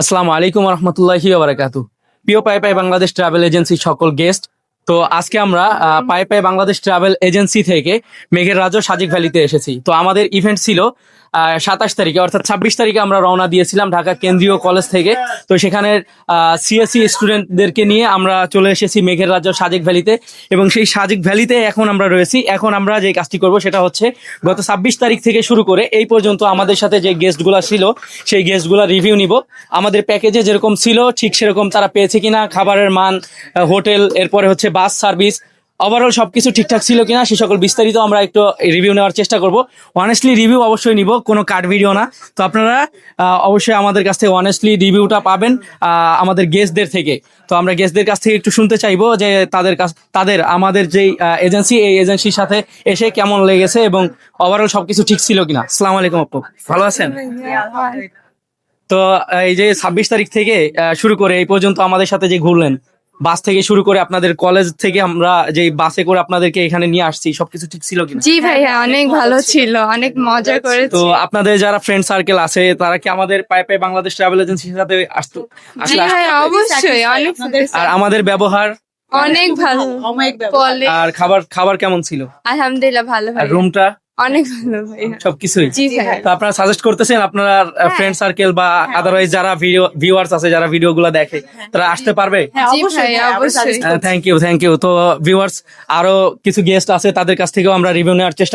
আসসালামু আলাইকুম রহমতুল্লাহি বারাকাতু প্রিয় পাই পাই বাংলাদেশ ট্রাভেল এজেন্সি সকল গেস্ট, তো আজকে আমরা পাই পাই বাংলাদেশ ট্রাভেল এজেন্সি থেকে মেঘের রাজ্য সাজিক ভ্যালিতে এসেছি। তো আমাদের ইভেন্ট ছিল সাতাশ তারিখে, অর্থাৎ ছাব্বিশ তারিখে আমরা রওনা দিয়েছিলাম ঢাকা কেন্দ্রীয় কলেজ থেকে। তো সেখানের সিএসসি স্টুডেন্টদেরকে নিয়ে আমরা চলে এসেছি মেঘের রাজ্য সাজেক ভ্যালিতে এবং সেই সাজেক ভ্যালিতে এখন আমরা রয়েছি। এখন আমরা যে কাজটি করব সেটা হচ্ছে গত ছাব্বিশ তারিখ থেকে শুরু করে এই পর্যন্ত আমাদের সাথে যে গেস্টগুলো ছিল, সেই গেস্টগুলো রিভিউ নিব। আমাদের প্যাকেজে যেরকম ছিল, ঠিক সেরকম তারা পেয়েছে কিনা, খাবারের মান হোটেল এরপরে হচ্ছে বাস সার্ভিস ওভারঅল সবকিছু ঠিকঠাক ছিল কিনা সে সকল বিস্তারিত আমরা একটু রিভিউ নেওয়ার চেষ্টা করব। অনেস্টলি রিভিউ অবশ্যই নিব কোনো কাট ভিডিও না। তো আপনারা অবশ্যই আমাদের কাছ থেকে অনেস্টলি রিভিউটা পাবেন আমাদের গেস্টদের থেকে। তো আমরা গেস্টদের কাছ থেকে একটু শুনতে চাইব যে তাদের কাছ তাদের আমাদের যেই এজেন্সি এই এজেন্সির সাথে এসে কেমন লেগেছে এবং ওভারঅল সবকিছু ঠিক ছিল কিনা। সালাম আলাইকুম আপু। ভালো আছেন? তো এই যে ছাব্বিশ তারিখ থেকে শুরু করে এই পর্যন্ত আমাদের সাথে যে ঘুরলেন বাস থেকে শুরু করে আপনাদের কলেজ থেকে আমরা যে বাসে করে আপনাদেরকে এখানে নিয়ে আসছি সবকিছু ঠিক ছিল কিনা? জি ভাইয়া অনেক ভালো ছিল অনেক মজা করে তো আপনাদের যারা ফ্রেন্ড সার্কেল আছে তারা কি আমাদের পায়ে পায়ে বাংলাদেশ ট্রাভেল এজেন্সির সাথে আসতো? জি আসলে ভাইয়া অবশ্যই অনেক আর আমাদের ব্যবহার? অনেক ভালো। আর খাবার খাবার কেমন ছিল? আলহামদুলিল্লাহ ভালো আর রুমটা অনেক ভালো ভাই সবকিছুই তো আপনারা সাজেস্ট করতেছেন আপনার ফ্রেন্ড সার্কেল বা আদারওয়াইজ যারা ভিডিও ভিউয়ার্স আছে যারা ভিডিও গুলো দেখে তারা আসতে পারবে? জি ভাইয়া অবশ্যই। থ্যাংক ইউ থ্যাংক ইউ তো ভিউয়ার্স আরও কিছু গেস্ট আছে তাদের কাছ থেকেও আমরা রিভিউ নেওয়ার চেষ্টা